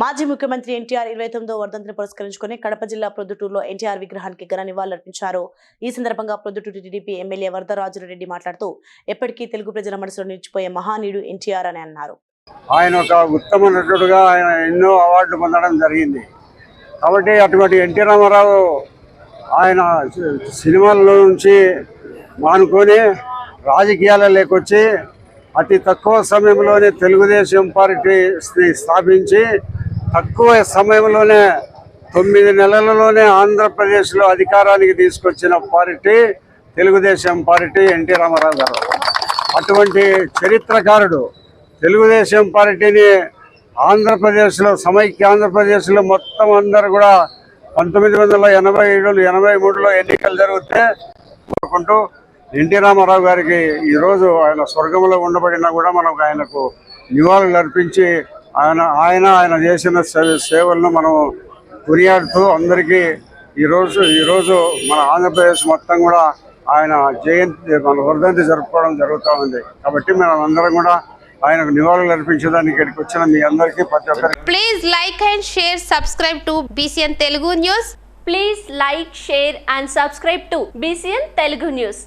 మాజీ ముఖ్యమంత్రి ఎన్టీఆర్ ఇరవై తొమ్మిదో వర్ధంతిని పురస్కరించుకుని కడప జిల్లా ప్రొద్దుటూరులో ఎన్టీఆర్ విగ్రహానికి ఘన నివాళులర్పించారు. ఈ సందర్భంగా ప్రొద్దుటూరు టీడీపీ ఎమ్మెల్యే వరదరాజురెడ్డి మాట్లాడుతూ ఎప్పటికీ తెలుగు ప్రజల మనసులో నిలిచిపోయే మహానీయుడు ఎన్టీఆర్ అని అన్నారు. ఆయన ఒక ఉత్తమ నటుడుగా ఆయన ఎన్నో అవార్డులు పొందడం జరిగింది. కాబట్టి అటువంటి ఎన్టీ రామారావు ఆయన సినిమాల్లో నుంచి మానుకొని రాజకీయాల లేకొచ్చి అతి తక్కువ సమయంలోనే తెలుగుదేశం పార్టీని స్థాపించి తక్కువ సమయంలోనే తొమ్మిది నెలలలోనే ఆంధ్రప్రదేశ్లో అధికారానికి తీసుకొచ్చిన party Telugu Desam party NT Rama Rao గారు. అటువంటి చరిత్రకారుడు తెలుగుదేశం పార్టీని ఆంధ్రప్రదేశ్లో సమైక్య ఆంధ్రప్రదేశ్లో మొత్తం అందరు కూడా పంతొమ్మిది వందల ఎనభై ఏడులో ఎనభై మూడులో ఎన్నికలు జరిగితే కోరుకుంటూ ఎన్టీ రామారావు గారికి ఈరోజు ఆయన స్వర్గంలో ఉండబడినా కూడా మనం ఆయనకు నివాళులు అర్పించి ఆయన ఆయన ఆయన చేసిన సేవలను మనం కొనియాడుతూ అందరికీ ఈరోజు ఈరోజు మన ఆంధ్రప్రదేశ్ మొత్తం కూడా ఆయన జయంతి మన వర్ధంతి జరుపుకోవడం జరుగుతూ ఉంది. కాబట్టి మనం అందరం కూడా ఆయనకు నివాళులు అర్పించడానికి ఇక్కడికి వచ్చిన మీ అందరికీ ప్రతి ఒక్కరికి. Please like and share subscribe to BCN Telugu news please like share and subscribe to BCN Telugu news